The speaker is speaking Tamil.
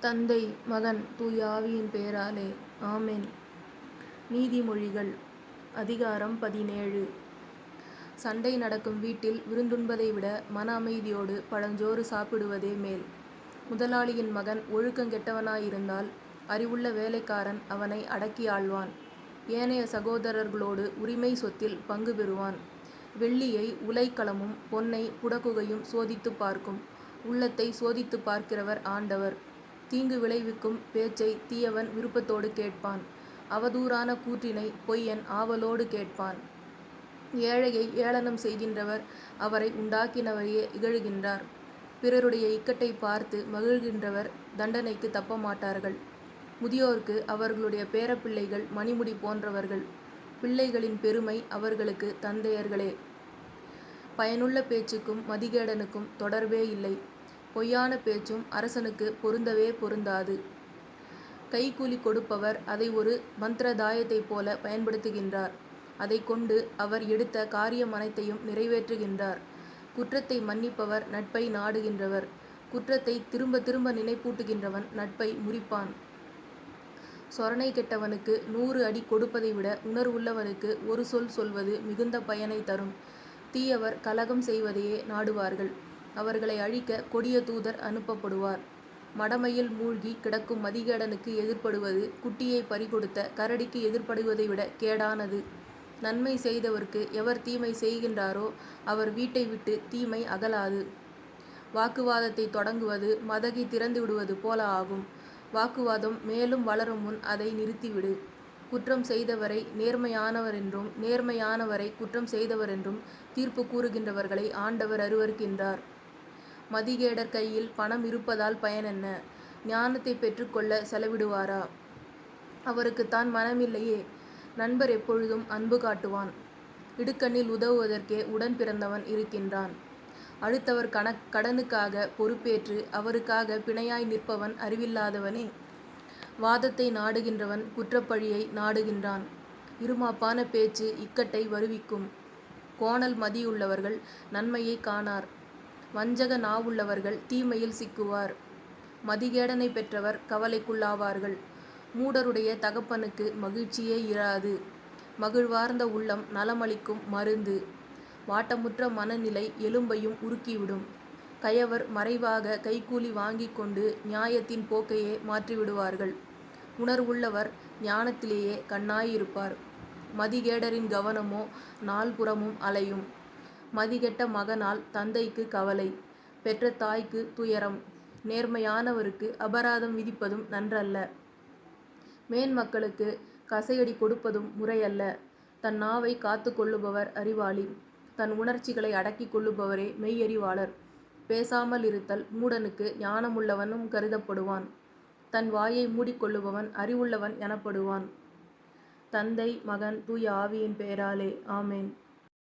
தந்தை மகன் தூய ஆவியின் பெயராலே ஆமென். நீதிமொழிகள். அதிகாரம் பதினேழு. சண்டை நடக்கும் வீட்டில் விருந்துண்பதை விட மன அமைதியோடு பழஞ்சோறு சாப்பிடுவதே மேல். முதலாளியின் மகன் ஒழுக்கங்கெட்டவனாயிருந்தால் அறிவுள்ள வேலைக்காரன் அவனை அடக்கி ஆள்வான். ஏனைய சகோதரர்களோடு உரிமை சொத்தில் பங்கு பெறுவான். வெள்ளியை உலைக்களமும் பொன்னை புடகுகையும் சோதித்துப் பார்க்கும். உள்ளத்தை சோதித்துப் பார்க்கிறவர் ஆண்டவர். தீங்கு விளைவிக்கும் பேச்சை தீயவன் விருப்பத்தோடு கேட்பான். அவதூறான கூற்றினை பொய்யன் ஆவலோடு கேட்பான். ஏழையை ஏளனம் செய்கின்றவர் அவரை உண்டாக்கினவரையே இகழுகின்றார். பிறருடைய இக்கட்டை பார்த்து மகிழ்கின்றவர் தண்டனைக்கு தப்ப மாட்டார்கள் முதியோர்க்கு அவர்களுடைய பேரப்பிள்ளைகள் மணிமுடி போன்றவர்கள். பிள்ளைகளின் பெருமை அவர்களுக்கு தந்தையர்களே. பயனுள்ள பேச்சுக்கும் மதிகேடனுக்கும் தொடர்பே இல்லை. பொய்யான பேச்சும் அரசனுக்கு பொருந்தவே பொருந்தாது. கைக்கூலி கொடுப்பவர் அதை ஒரு மந்திரதாயத்தைப் போல பயன்படுத்துகின்றார். அதை கொண்டு அவர் எடுத்த காரியம் அனைத்தையும் நிறைவேற்றுகின்றார். குற்றத்தை மன்னிப்பவர் நட்பை நாடுகின்றவர். குற்றத்தை திரும்ப திரும்ப நினைப்பூட்டுகின்றவன் நட்பை முறிப்பான். சொரணை கெட்டவனுக்கு நூறு அடி கொடுப்பதை விட உணர்வுள்ளவனுக்கு ஒரு சொல் சொல்வது மிகுந்த பயனை தரும். தீயவர் கலகம் செய்வதையே நாடுவார்கள். அவர்களை அழிக்க கொடிய தூதர் அனுப்பப்படுவார். மடமையில் மூழ்கி கிடக்கும் மதிகேடனுக்கு எதிர்ப்படுவது குட்டியை பறிகொடுத்த கரடிக்கு எதிர்ப்படுவதை விட கேடானது. நன்மை செய்தவர்க்கு எவர் தீமை செய்கின்றாரோ அவர் வீட்டை விட்டு தீமை அகலாது. வாக்குவாதத்தை தொடங்குவது மதகை திறந்து விடுவது போல ஆகும். வாக்குவாதம் மேலும் வளரும் முன் அதை நிறுத்திவிடு. குற்றம் செய்தவரை நேர்மையானவரென்றும் நேர்மையானவரை குற்றம் செய்தவரென்றும் தீர்ப்பு கூறுகின்றவர்களை ஆண்டவர் அருவருக்கின்றார். மதிகேடர் கையில் பணம் இருப்பதால் பயனென்ன ஞானத்தை பெற்றுக்கொள்ள செலவிடுவாரா? அவருக்குத்தான் மனமில்லையே. நண்பர் எப்பொழுதும் அன்பு காட்டுவான். இடுக்கண்ணில் உதவுவதற்கே உடன் பிறந்தவன் இருக்கின்றான். அடுத்தவர் கண கடனுக்காக பொறுப்பேற்று அவருக்காக பிணையாய் நிற்பவன் அறிவில்லாதவனே. வாதத்தை நாடுகின்றவன் குற்றப்பழியை நாடுகின்றான். இருமாப்பான பேச்சு இக்கட்டை வருவிக்கும். கோணல் மதியுள்ளவர்கள் நன்மையை காணார். வஞ்சக நாவுள்ளவர்கள் தீமையில் சிக்குவார். மதிகேடனை பெற்றவர் கவலைக்குள்ளாவார்கள். மூடருடைய தகப்பனுக்கு மகிழ்ச்சியே இராது. மகிழ்வார்ந்த உள்ளம் நலமளிக்கும் மருந்து. வாட்டமுற்ற மனநிலை எலும்பையும் உருக்கிவிடும். கயவர் மறைவாக கைக்கூலி வாங்கி கொண்டு நியாயத்தின் போக்கையே மாற்றிவிடுவார்கள். உணர்வுள்ளவர் ஞானத்திலேயே கண்ணாயிருப்பார். மதிகேடரின் கவனமோ நால்புறமும் அலையும். மதிகெட்ட மகனால் தந்தைக்கு கவலை பெற்ற தாய்க்கு துயரம். நேர்மையானவருக்கு அபராதம் விதிப்பதும் நன்றல்ல. மேன்மக்களுக்கு கசையடி கொடுப்பதும் முறையல்ல. தன் நாவை காத்து கொள்ளுபவர் அறிவாளி. தன் உணர்ச்சிகளை அடக்கிக் கொள்ளுபவரே மெய்யறிவாளர். பேசாமல் இருத்தல் மூடனுக்கு ஞானமுள்ளவனும் கருதப்படுவான். தன் வாயை மூடிக்கொள்ளுபவன் அறிவுள்ளவன் எனப்படுவான். தந்தை மகன் தூய ஆவியின் பெயராலே. ஆமேன்.